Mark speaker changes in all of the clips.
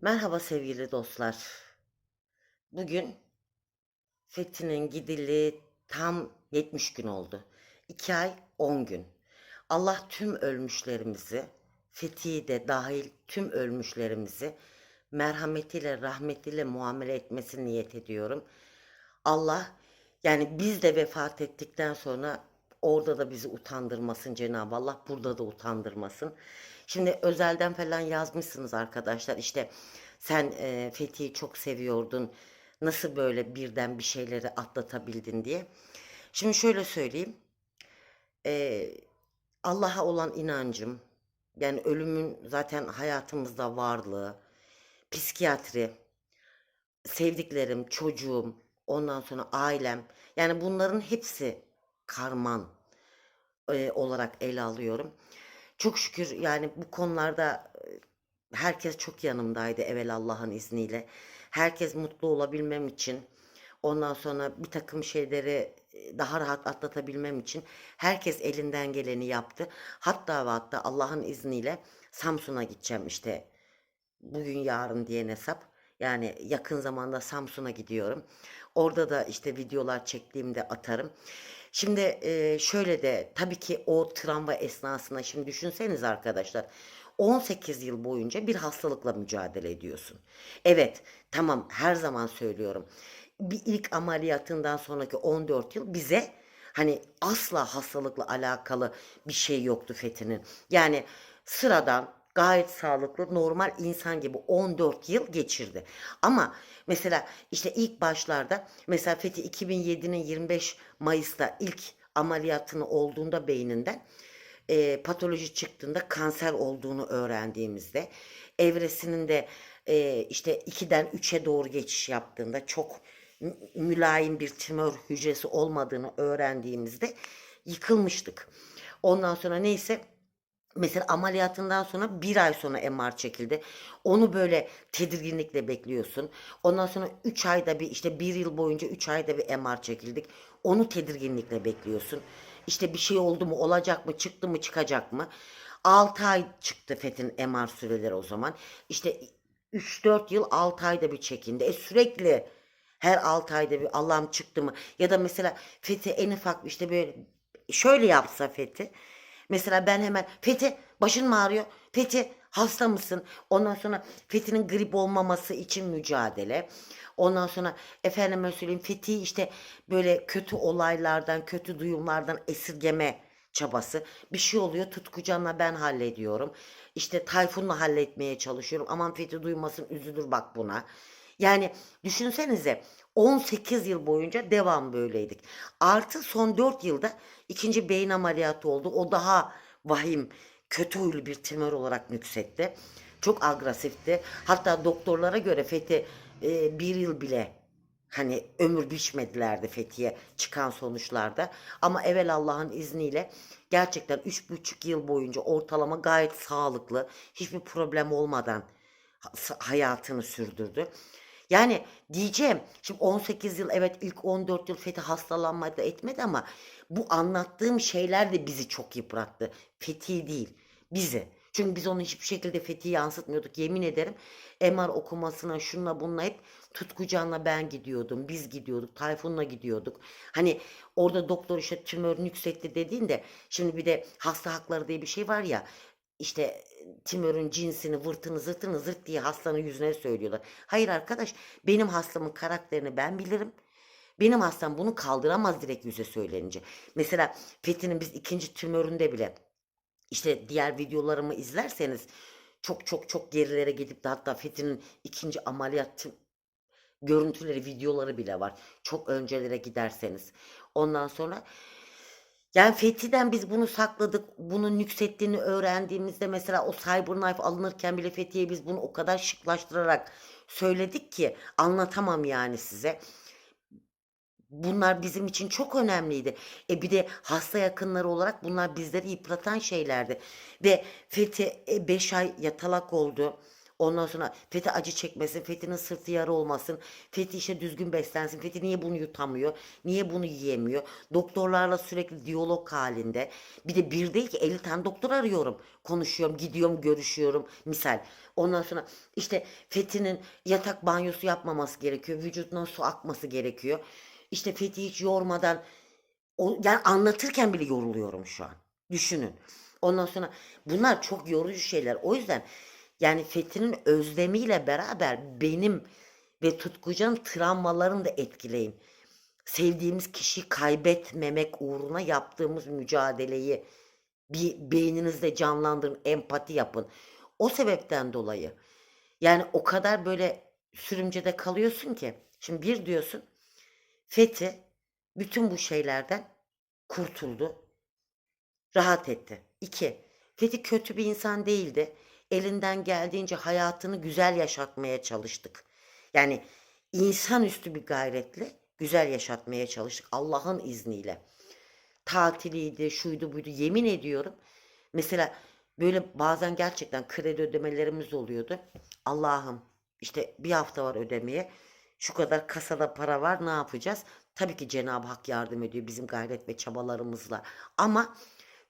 Speaker 1: Merhaba sevgili dostlar. Bugün Fethi'nin gidili tam 70 gün oldu. 2 ay 10 gün. Allah tüm ölmüşlerimizi, Fethi'yi de dahil tüm ölmüşlerimizi merhametiyle, rahmetiyle muamele etmesini niyet ediyorum. Allah yani biz de vefat ettikten sonra orada da bizi utandırmasın Cenab-ı Allah, burada da utandırmasın. Şimdi özelden falan yazmışsınız arkadaşlar. İşte sen e, Fethi'yi çok seviyordun. Nasıl böyle birden bir şeyleri atlatabildin diye. Şimdi şöyle söyleyeyim. E, Allah'a olan inancım, yani ölümün zaten hayatımızda varlığı, psikiyatri, sevdiklerim, çocuğum, ondan sonra ailem. Yani bunların hepsi karman e, olarak ele alıyorum. Çok şükür yani bu konularda herkes çok yanımdaydı evvel Allah'ın izniyle. Herkes mutlu olabilmem için, ondan sonra bir takım şeyleri daha rahat atlatabilmem için herkes elinden geleni yaptı. Hatta ve hatta Allah'ın izniyle Samsun'a gideceğim işte bugün yarın diyen hesap. Yani yakın zamanda Samsun'a gidiyorum. Orada da işte videolar çektiğimde atarım. Şimdi e, şöyle de tabii ki o travma esnasında şimdi düşünseniz arkadaşlar 18 yıl boyunca bir hastalıkla mücadele ediyorsun. Evet tamam her zaman söylüyorum. Bir ilk ameliyatından sonraki 14 yıl bize hani asla hastalıkla alakalı bir şey yoktu Fethi'nin. Yani sıradan gayet sağlıklı normal insan gibi 14 yıl geçirdi. Ama mesela işte ilk başlarda mesela Fethi 2007'nin 25 Mayıs'ta ilk ameliyatını olduğunda beyninden e, patoloji çıktığında kanser olduğunu öğrendiğimizde evresinin de e, işte 2'den 3'e doğru geçiş yaptığında çok mü- mülayim bir tümör hücresi olmadığını öğrendiğimizde yıkılmıştık. Ondan sonra neyse Mesela ameliyatından sonra bir ay sonra MR çekildi. Onu böyle tedirginlikle bekliyorsun. Ondan sonra 3 ayda bir işte bir yıl boyunca 3 ayda bir MR çekildik. Onu tedirginlikle bekliyorsun. İşte bir şey oldu mu olacak mı çıktı mı çıkacak mı? 6 ay çıktı Fethin MR süreleri o zaman. İşte 3-4 yıl 6 ayda bir çekindi. E sürekli her 6 ayda bir Allah'ım çıktı mı? Ya da mesela Fethi en ufak işte böyle şöyle yapsa Fethi. Mesela ben hemen Fethi başın mı ağrıyor? Fethi hasta mısın? Ondan sonra Fethi'nin grip olmaması için mücadele. Ondan sonra efendime söyleyeyim Fethi işte böyle kötü olaylardan, kötü duyumlardan esirgeme çabası. Bir şey oluyor Tutkucan'la ben hallediyorum. İşte Tayfun'la halletmeye çalışıyorum. Aman Fethi duymasın üzülür bak buna. Yani düşünsenize 18 yıl boyunca devam böyleydik. Artı son 4 yılda ikinci beyin ameliyatı oldu. O daha vahim, kötü huylu bir tümör olarak nüksetti. Çok agresifti. Hatta doktorlara göre Fethi e, bir yıl bile hani ömür biçmedilerdi Fethiye çıkan sonuçlarda. Ama evvel Allah'ın izniyle gerçekten üç buçuk yıl boyunca ortalama gayet sağlıklı, hiçbir problem olmadan ha- hayatını sürdürdü. Yani diyeceğim şimdi 18 yıl evet ilk 14 yıl Fethi hastalanmadı etmedi ama bu anlattığım şeyler de bizi çok yıprattı. Fethi değil bizi. Çünkü biz onu hiçbir şekilde Fethi'yi yansıtmıyorduk yemin ederim. MR okumasına şunla bununla hep Tutkucan'la ben gidiyordum. Biz gidiyorduk. Tayfun'la gidiyorduk. Hani orada doktor işte tümör yüksekti dediğinde şimdi bir de hasta hakları diye bir şey var ya işte tümörün cinsini vırtını zırtını zırt diye hastanın yüzüne söylüyorlar. Hayır arkadaş benim hastamın karakterini ben bilirim. Benim hastam bunu kaldıramaz direkt yüze söylenince. Mesela Fethi'nin biz ikinci tümöründe bile işte diğer videolarımı izlerseniz çok çok çok gerilere gidip de hatta Fethi'nin ikinci ameliyat görüntüleri, videoları bile var. Çok öncelere giderseniz. Ondan sonra yani Fethi'den biz bunu sakladık. Bunun nüksettiğini öğrendiğimizde mesela o Cyberknife alınırken bile Fethi'ye biz bunu o kadar şıklaştırarak söyledik ki anlatamam yani size. Bunlar bizim için çok önemliydi. E bir de hasta yakınları olarak bunlar bizleri yıpratan şeylerdi. Ve Fethi 5 ay yatalak oldu. Ondan sonra Fethi acı çekmesin, Fethi'nin sırtı yara olmasın, Fethi işte düzgün beslensin, Fethi niye bunu yutamıyor, niye bunu yiyemiyor. Doktorlarla sürekli diyalog halinde. Bir de bir değil ki 50 tane doktor arıyorum. Konuşuyorum, gidiyorum, görüşüyorum. Misal. Ondan sonra işte Fethi'nin yatak banyosu yapmaması gerekiyor. Vücudundan su akması gerekiyor. İşte Fethi hiç yormadan yani anlatırken bile yoruluyorum şu an. Düşünün. Ondan sonra bunlar çok yorucu şeyler. O yüzden yani Fethi'nin özlemiyle beraber benim ve Tutkucan'ın travmalarını da etkileyin. Sevdiğimiz kişiyi kaybetmemek uğruna yaptığımız mücadeleyi bir beyninizde canlandırın, empati yapın. O sebepten dolayı yani o kadar böyle sürümcede kalıyorsun ki. Şimdi bir diyorsun Fethi bütün bu şeylerden kurtuldu. Rahat etti. İki, Fethi kötü bir insan değildi. Elinden geldiğince hayatını güzel yaşatmaya çalıştık. Yani insanüstü bir gayretle güzel yaşatmaya çalıştık Allah'ın izniyle. Tatiliydi, şuydu buydu yemin ediyorum. Mesela böyle bazen gerçekten kredi ödemelerimiz oluyordu. Allah'ım işte bir hafta var ödemeye. Şu kadar kasada para var ne yapacağız? Tabii ki Cenab-ı Hak yardım ediyor bizim gayret ve çabalarımızla. Ama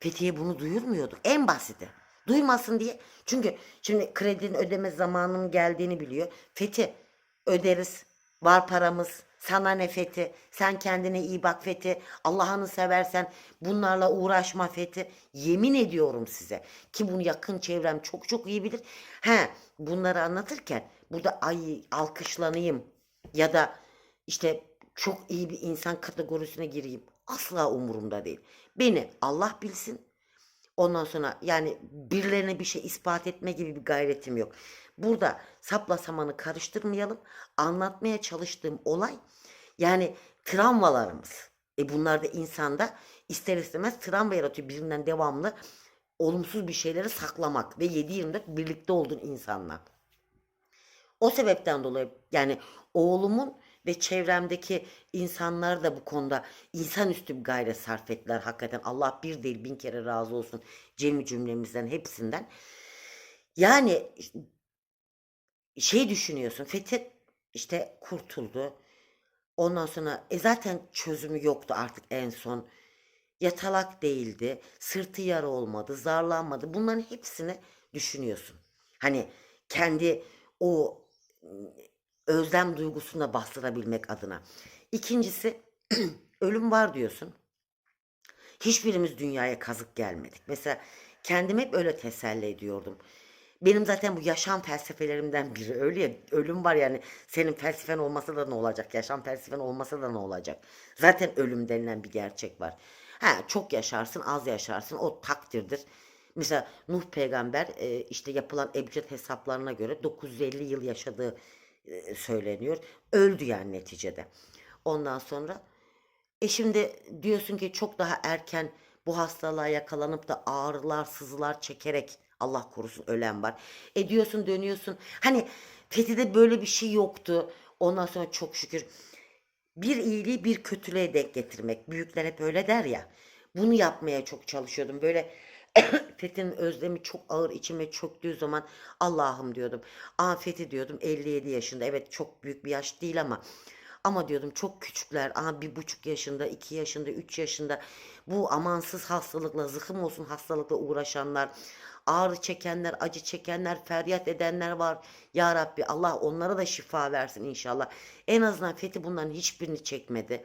Speaker 1: Fethiye bunu duyurmuyorduk. En basiti. Duymasın diye. Çünkü şimdi kredinin ödeme zamanının geldiğini biliyor. Fethi öderiz. Var paramız. Sana ne Fethi? Sen kendine iyi bak Fethi. Allah'ını seversen bunlarla uğraşma Fethi. Yemin ediyorum size ki bunu yakın çevrem çok çok iyi bilir. He, bunları anlatırken burada ay alkışlanayım ya da işte çok iyi bir insan kategorisine gireyim. Asla umurumda değil. Beni Allah bilsin. Ondan sonra yani birilerine bir şey ispat etme gibi bir gayretim yok. Burada sapla samanı karıştırmayalım. Anlatmaya çalıştığım olay yani travmalarımız. E bunlar da insanda ister istemez travma yaratıyor. Birinden devamlı olumsuz bir şeyleri saklamak ve 7-24 birlikte olduğun insanla. O sebepten dolayı yani oğlumun ve çevremdeki insanlar da bu konuda insanüstü bir gayret sarf ettiler hakikaten. Allah bir değil bin kere razı olsun cemi cümlemizden hepsinden. Yani şey düşünüyorsun Fethi işte kurtuldu. Ondan sonra e zaten çözümü yoktu artık en son. Yatalak değildi, sırtı yara olmadı, zarlanmadı. Bunların hepsini düşünüyorsun. Hani kendi o özlem duygusunu da bastırabilmek adına. İkincisi ölüm var diyorsun. Hiçbirimiz dünyaya kazık gelmedik. Mesela kendimi hep öyle teselli ediyordum. Benim zaten bu yaşam felsefelerimden biri öyle ya ölüm var yani senin felsefen olmasa da ne olacak yaşam felsefen olmasa da ne olacak zaten ölüm denilen bir gerçek var ha çok yaşarsın az yaşarsın o takdirdir mesela Nuh peygamber e, işte yapılan ebced hesaplarına göre 950 yıl yaşadığı e, söyleniyor öldü yani neticede ondan sonra e şimdi diyorsun ki çok daha erken bu hastalığa yakalanıp da ağrılar sızılar çekerek Allah korusun ölen var. E diyorsun dönüyorsun. Hani Fethi'de böyle bir şey yoktu. Ondan sonra çok şükür bir iyiliği bir kötülüğe denk getirmek. Büyükler hep öyle der ya. Bunu yapmaya çok çalışıyordum. Böyle Fethi'nin özlemi çok ağır içime çöktüğü zaman Allah'ım diyordum. Aa Fethi diyordum 57 yaşında. Evet çok büyük bir yaş değil ama ama diyordum çok küçükler. Aa bir buçuk yaşında, iki yaşında, üç yaşında. Bu amansız hastalıkla, zıkım olsun hastalıkla uğraşanlar ağrı çekenler, acı çekenler, feryat edenler var. Ya Rabbi Allah onlara da şifa versin inşallah. En azından Fethi bunların hiçbirini çekmedi.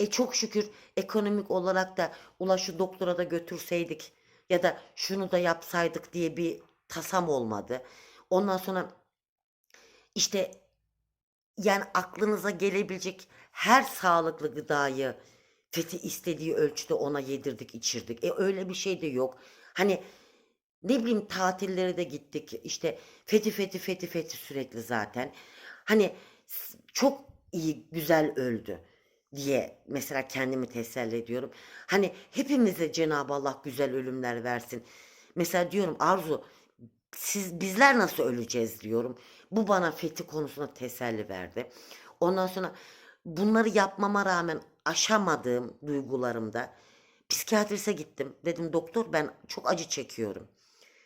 Speaker 1: E çok şükür ekonomik olarak da ulaşı doktora da götürseydik ya da şunu da yapsaydık diye bir tasam olmadı. Ondan sonra işte yani aklınıza gelebilecek her sağlıklı gıdayı Fethi istediği ölçüde ona yedirdik, içirdik. E öyle bir şey de yok. Hani ne bileyim tatillere de gittik. İşte fethi fethi fethi fethi sürekli zaten. Hani çok iyi güzel öldü diye mesela kendimi teselli ediyorum. Hani hepimize Cenab-ı Allah güzel ölümler versin. Mesela diyorum Arzu siz bizler nasıl öleceğiz diyorum. Bu bana fethi konusunda teselli verdi. Ondan sonra bunları yapmama rağmen aşamadığım duygularımda psikiyatrise gittim. Dedim doktor ben çok acı çekiyorum.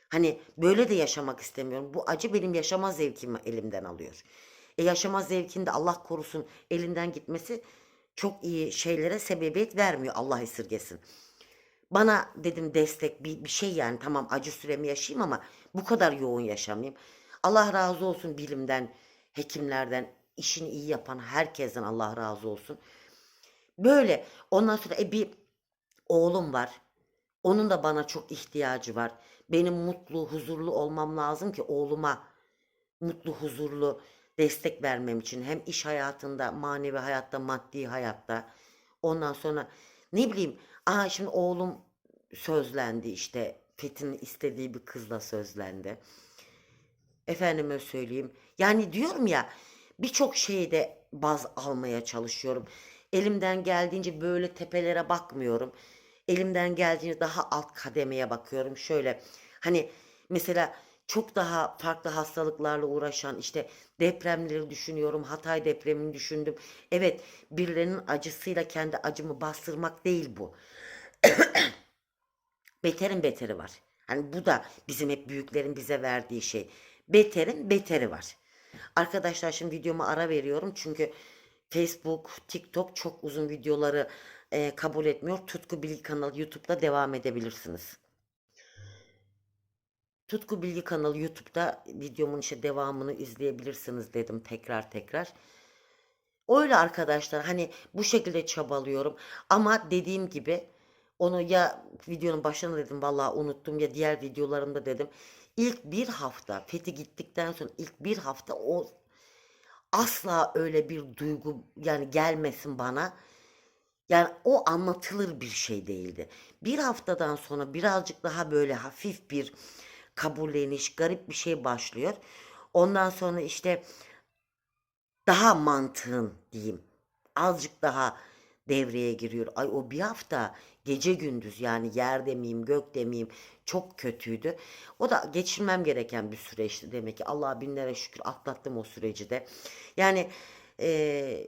Speaker 1: Hani böyle de yaşamak istemiyorum. Bu acı benim yaşama zevkimi elimden alıyor. E yaşama zevkinde Allah korusun elinden gitmesi çok iyi şeylere sebebiyet vermiyor Allah esirgesin. Bana dedim destek bir, bir şey yani tamam acı süremi yaşayayım ama bu kadar yoğun yaşamayayım. Allah razı olsun bilimden, hekimlerden, işini iyi yapan herkesten Allah razı olsun. Böyle ondan sonra e, bir oğlum var. Onun da bana çok ihtiyacı var. Benim mutlu, huzurlu olmam lazım ki oğluma mutlu, huzurlu destek vermem için hem iş hayatında, manevi hayatta, maddi hayatta. Ondan sonra ne bileyim, aa şimdi oğlum sözlendi işte Fethi'nin istediği bir kızla sözlendi. Efendime söyleyeyim. Yani diyorum ya birçok şeyde baz almaya çalışıyorum. Elimden geldiğince böyle tepelere bakmıyorum. Elimden geldiğince daha alt kademeye bakıyorum. Şöyle hani mesela çok daha farklı hastalıklarla uğraşan işte depremleri düşünüyorum. Hatay depremini düşündüm. Evet birilerinin acısıyla kendi acımı bastırmak değil bu. Beterin beteri var. Hani bu da bizim hep büyüklerin bize verdiği şey. Beterin beteri var. Arkadaşlar şimdi videoma ara veriyorum çünkü Facebook, TikTok çok uzun videoları e, kabul etmiyor. Tutku Bilgi kanalı YouTube'da devam edebilirsiniz. Tutku Bilgi kanalı YouTube'da videomun işte devamını izleyebilirsiniz dedim tekrar tekrar. Öyle arkadaşlar hani bu şekilde çabalıyorum ama dediğim gibi onu ya videonun başında dedim vallahi unuttum ya diğer videolarımda dedim. İlk bir hafta Fethi gittikten sonra ilk bir hafta o asla öyle bir duygu yani gelmesin bana. Yani o anlatılır bir şey değildi. Bir haftadan sonra birazcık daha böyle hafif bir kabulleniş, garip bir şey başlıyor. Ondan sonra işte daha mantığın diyeyim. Azıcık daha devreye giriyor. Ay o bir hafta gece gündüz yani yer demeyeyim gök demeyeyim çok kötüydü. O da geçirmem gereken bir süreçti demek ki. Allah'a binlere şükür atlattım o süreci de. Yani eee,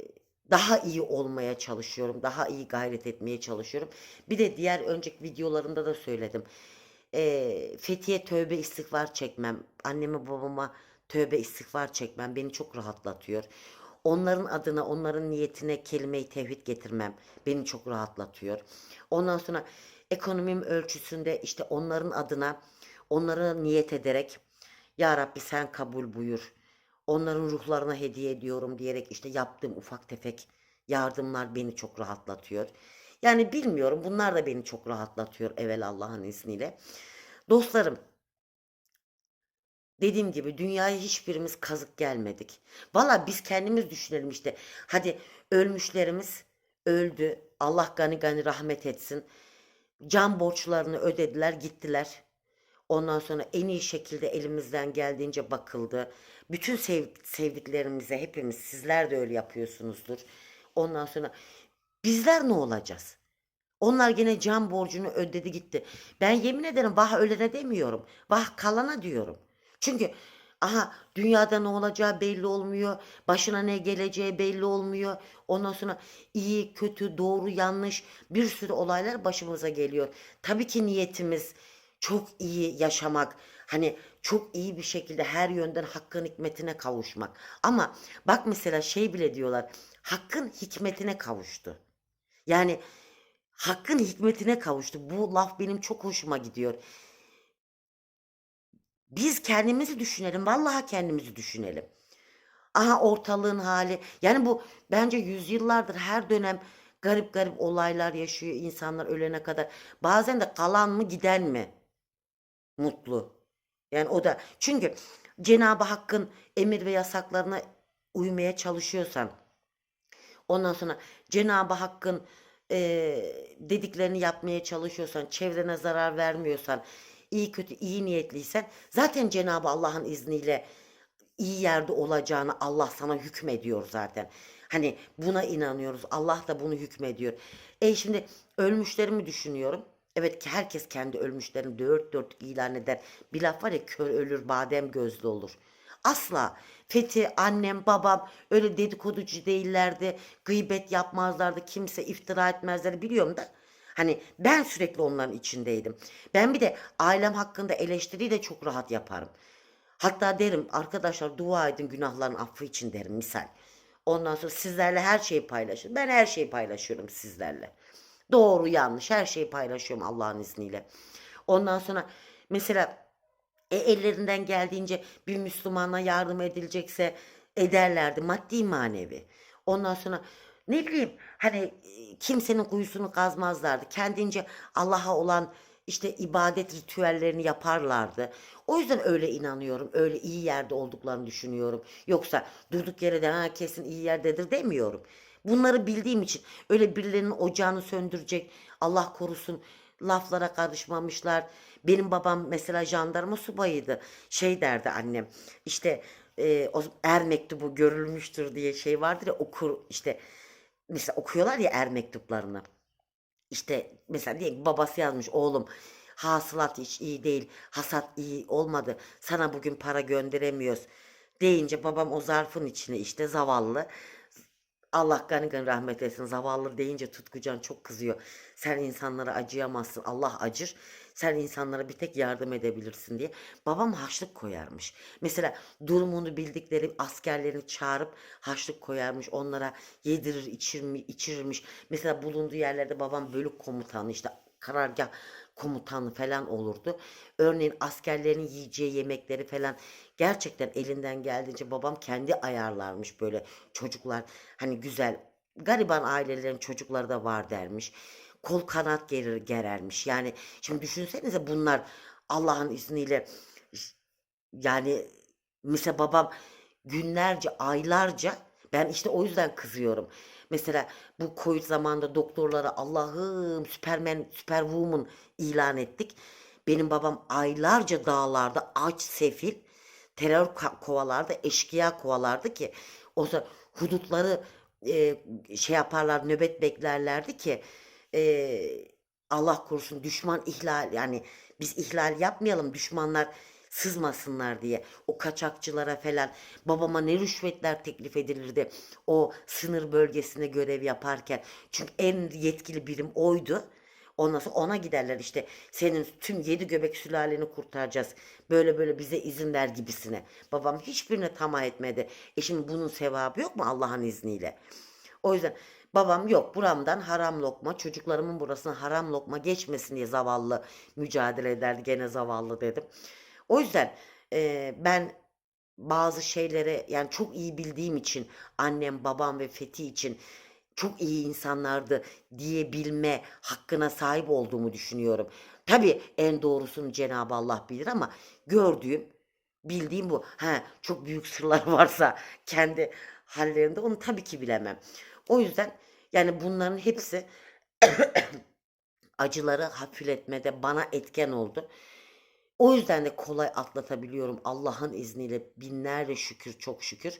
Speaker 1: daha iyi olmaya çalışıyorum. Daha iyi gayret etmeye çalışıyorum. Bir de diğer önceki videolarımda da söyledim. Eee Fethiye tövbe istiğfar çekmem. Anneme babama tövbe istiğfar çekmem beni çok rahatlatıyor. Onların adına, onların niyetine kelime-i tevhid getirmem beni çok rahatlatıyor. Ondan sonra ekonomim ölçüsünde işte onların adına onları niyet ederek Ya Rabbi sen kabul buyur. Onların ruhlarına hediye ediyorum diyerek işte yaptığım ufak tefek yardımlar beni çok rahatlatıyor. Yani bilmiyorum bunlar da beni çok rahatlatıyor evvel Allah'ın izniyle. Dostlarım Dediğim gibi dünyaya hiçbirimiz kazık gelmedik. Valla biz kendimiz düşünelim işte. Hadi ölmüşlerimiz öldü. Allah gani gani rahmet etsin. Can borçlarını ödediler gittiler. Ondan sonra en iyi şekilde elimizden geldiğince bakıldı. Bütün sev sevdiklerimize hepimiz sizler de öyle yapıyorsunuzdur. Ondan sonra bizler ne olacağız? Onlar gene can borcunu ödedi gitti. Ben yemin ederim vah ölene demiyorum. Vah kalana diyorum. Çünkü aha dünyada ne olacağı belli olmuyor. Başına ne geleceği belli olmuyor. Ondan sonra iyi, kötü, doğru, yanlış bir sürü olaylar başımıza geliyor. Tabii ki niyetimiz çok iyi yaşamak. Hani çok iyi bir şekilde her yönden hakkın hikmetine kavuşmak. Ama bak mesela şey bile diyorlar. Hakkın hikmetine kavuştu. Yani hakkın hikmetine kavuştu. Bu laf benim çok hoşuma gidiyor. Biz kendimizi düşünelim. Vallahi kendimizi düşünelim. Aha ortalığın hali. Yani bu bence yüzyıllardır her dönem garip garip olaylar yaşıyor insanlar ölene kadar. Bazen de kalan mı giden mi mutlu. Yani o da çünkü Cenab-ı Hakk'ın emir ve yasaklarına uymaya çalışıyorsan ondan sonra Cenab-ı Hakk'ın eee, dediklerini yapmaya çalışıyorsan, çevrene zarar vermiyorsan, iyi kötü iyi niyetliysen zaten Cenab-ı Allah'ın izniyle iyi yerde olacağını Allah sana hükmediyor zaten. Hani buna inanıyoruz. Allah da bunu hükmediyor. E şimdi ölmüşlerimi düşünüyorum. Evet ki herkes kendi ölmüşlerini dört dört ilan eder. Bir laf var ya kör ölür badem gözlü olur. Asla Fethi annem babam öyle dedikoducu değillerdi. Gıybet yapmazlardı. Kimse iftira etmezlerdi biliyorum da. Hani ben sürekli onların içindeydim. Ben bir de ailem hakkında eleştiriyi de çok rahat yaparım. Hatta derim arkadaşlar dua edin günahların affı için derim misal. Ondan sonra sizlerle her şeyi paylaşırım. Ben her şeyi paylaşıyorum sizlerle. Doğru yanlış her şeyi paylaşıyorum Allah'ın izniyle. Ondan sonra mesela e, ellerinden geldiğince bir Müslümana yardım edilecekse ederlerdi maddi manevi. Ondan sonra ne bileyim hani e, kimsenin kuyusunu kazmazlardı. Kendince Allah'a olan işte ibadet ritüellerini yaparlardı. O yüzden öyle inanıyorum. Öyle iyi yerde olduklarını düşünüyorum. Yoksa durduk yere de ha kesin iyi yerdedir demiyorum. Bunları bildiğim için öyle birilerinin ocağını söndürecek Allah korusun laflara karışmamışlar. Benim babam mesela jandarma subayıydı. Şey derdi annem işte e, o er mektubu görülmüştür diye şey vardır ya okur işte mesela okuyorlar ya er mektuplarını. İşte mesela diye babası yazmış oğlum hasılat hiç iyi değil hasat iyi olmadı sana bugün para gönderemiyoruz deyince babam o zarfın içine işte zavallı Allah gani gani rahmet etsin. Zavallı deyince Tutkucan çok kızıyor. Sen insanlara acıyamazsın. Allah acır. Sen insanlara bir tek yardım edebilirsin diye. Babam haçlık koyarmış. Mesela durumunu bildikleri askerlerini çağırıp haçlık koyarmış. Onlara yedirir, içirmi, içirirmiş. Mesela bulunduğu yerlerde babam bölük komutanı işte karargah komutanı falan olurdu. Örneğin askerlerin yiyeceği yemekleri falan gerçekten elinden geldiğince babam kendi ayarlarmış böyle çocuklar hani güzel gariban ailelerin çocukları da var dermiş. Kol kanat gerir, gerermiş. Yani şimdi düşünsenize bunlar Allah'ın izniyle yani mesela babam günlerce, aylarca ben işte o yüzden kızıyorum. Mesela bu Covid zamanında doktorlara Allah'ım Süpermen, Süperwoman ilan ettik. Benim babam aylarca dağlarda aç, sefil, terör kovalarda, eşkıya kovalardı ki o zaman hudutları e, şey yaparlar, nöbet beklerlerdi ki e, Allah korusun düşman ihlal yani biz ihlal yapmayalım düşmanlar sızmasınlar diye o kaçakçılara falan babama ne rüşvetler teklif edilirdi o sınır bölgesinde görev yaparken çünkü en yetkili birim oydu. Ondan sonra ona giderler işte senin tüm yedi göbek sülaleni kurtaracağız. Böyle böyle bize izin ver gibisine. Babam hiçbirine tamah etmedi. E şimdi bunun sevabı yok mu Allah'ın izniyle? O yüzden babam yok buramdan haram lokma çocuklarımın burasına haram lokma geçmesin diye zavallı mücadele ederdi. Gene zavallı dedim. O yüzden e, ben bazı şeylere yani çok iyi bildiğim için annem babam ve Fethi için çok iyi insanlardı diyebilme hakkına sahip olduğumu düşünüyorum. Tabii en doğrusunu Cenab-ı Allah bilir ama gördüğüm, bildiğim bu. Ha, çok büyük sırlar varsa kendi hallerinde onu tabii ki bilemem. O yüzden yani bunların hepsi acıları hafifletmede bana etken oldu. O yüzden de kolay atlatabiliyorum Allah'ın izniyle binlerce şükür çok şükür.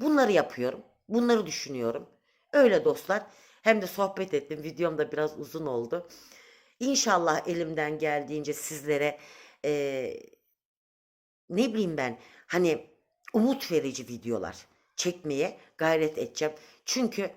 Speaker 1: Bunları yapıyorum. Bunları düşünüyorum. Öyle dostlar. Hem de sohbet ettim. Videom da biraz uzun oldu. İnşallah elimden geldiğince sizlere eee, ne bileyim ben hani umut verici videolar çekmeye gayret edeceğim. Çünkü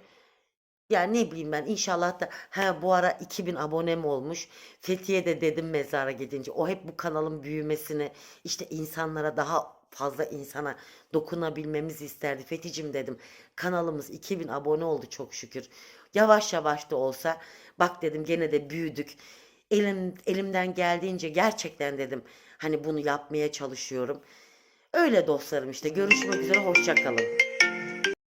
Speaker 1: ya ne bileyim ben inşallah da ha bu ara 2000 abonem olmuş. Fethiye de dedim mezara gidince. O hep bu kanalın büyümesini işte insanlara daha fazla insana dokunabilmemizi isterdi. Feticim dedim kanalımız 2000 abone oldu çok şükür. Yavaş yavaş da olsa bak dedim gene de büyüdük. Elim, elimden geldiğince gerçekten dedim hani bunu yapmaya çalışıyorum. Öyle dostlarım işte görüşmek üzere hoşça kalın.